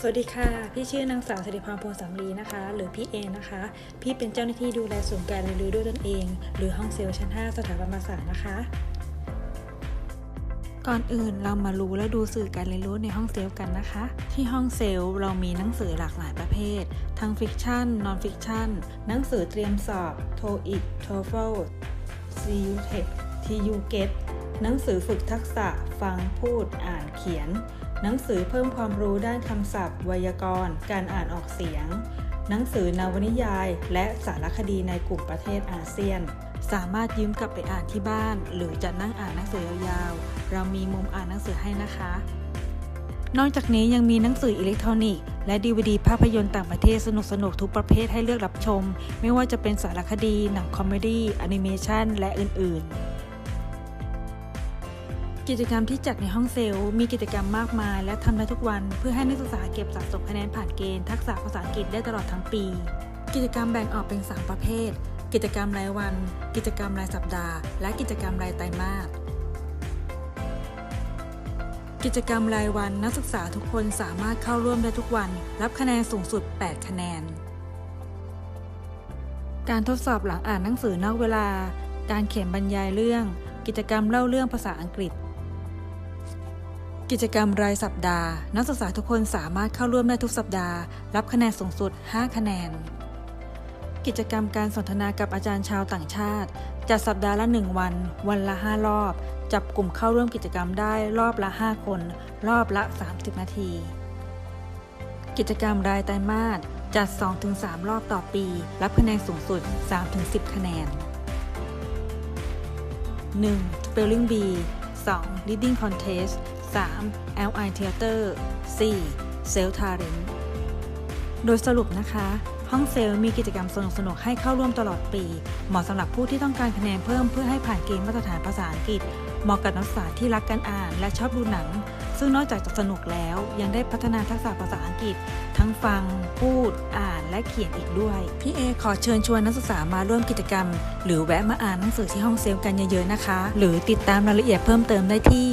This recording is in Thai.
สวัสดีค่ะ พี่ชื่อนางสาวสิริพรพลสำลีนะคะ หรือพี่เอนะคะ พี่เป็นเจ้าหน้าที่ดูแลศูนย์การเรียนรู้ด้วยตนเอง หรือห้องเซลล์ชั้น 5 สถาบันภาษานะคะ ก่อนอื่นเรามารู้และดูสื่อการเรียนรู้ในห้องเซลล์กันนะคะ ที่ห้องเซลล์เรามีหนังสือหลากหลายประเภท ทั้งฟิกชันนอนฟิกชันหนังสือเตรียมสอบ TOEIC TOEFL CU Tech TU Get หนังสือฝึกทักษะฟังพูดอ่านเขียน หนังสือเพิ่มความรู้ด้านคำศัพท์ ไวยากรณ์ การอ่านออกเสียง หนังสือนวนิยาย และสารคดีในกลุ่มประเทศอาเซียน สามารถยืมกลับไปอ่านที่บ้าน หรือจะนั่งอ่านหนังสือยาวๆ เรามีมุมอ่านหนังสือให้นะคะ นอกจากนี้ยังมีหนังสืออิเล็กทรอนิกส์และดีวดีภาพยนตร์ต่างประเทศสนุกๆทุกประเภทให้เลือกรับชม ไม่ว่าจะเป็นสารคดี หนังคอมเมดี้แอนิเมชันและอื่นๆ กิจกรรมที่จัดในห้องเซลล์มีกิจกรรมมากมาย และทำได้ทุกวัน เพื่อให้นักศึกษาเก็บสะสมคะแนนผ่านเกณฑ์ทักษะภาษาอังกฤษได้ตลอดทั้งปี กิจกรรมแบ่งออกเป็น 3 ประเภท กิจกรรมรายวัน กิจกรรมรายสัปดาห์ และกิจกรรมรายไตรมาสกิจกรรมรายวันนักศึกษาทุกคนสามารถเข้าร่วมได้ทุกวัน รับคะแนนสูงสุด 8 คะแนน การทดสอบหลังอ่านหนังสือนอกเวลา การเขียนบรรยายเรื่อง กิจกรรมเล่าเรื่องภาษาอังกฤษ กิจกรรมรายสัปดาห์ นักศึกษาทุกคนสามารถเข้าร่วมได้ทุกสัปดาห์ รับคะแนนสูงสุด 5 คะแนน กิจกรรมการสนทนากับอาจารย์ชาวต่างชาติ จัดสัปดาห์ละ 1 วัน วันละ 5 รอบ จับกลุ่มเข้าร่วมกิจกรรมได้รอบละ 5 คน รอบละ 30 นาที กิจกรรมรายไตรมาสจัด 2-3 รอบต่อปี รับคะแนนสูงสุด 3-10 คะแนน 1. Spelling Bee 2. Reading Contest 3. LI Theater 4. Self Talent โดยสรุปนะคะ ห้องเซลล์มีกิจกรรมสนุกๆให้เข้าร่วมตลอดปี เหมาะสำหรับผู้ที่ต้องการคะแนนเพิ่มเพื่อให้ผ่านเกณฑ์มาตรฐานภาษาอังกฤษ เหมาะกับนักศึกษาที่รักการอ่านและชอบดูหนัง ซึ่งนอกจากจะสนุกแล้ว ยังได้พัฒนาทักษะภาษาอังกฤษ ทั้งฟัง พูด อ่านและเขียนอีกด้วย พี่เอขอเชิญชวนนักศึกษามาร่วมกิจกรรม หรือแวะมาอ่านหนังสือที่ห้องเซลล์กันเยอะๆนะคะ หรือติดตามรายละเอียดเพิ่มเติมได้ที่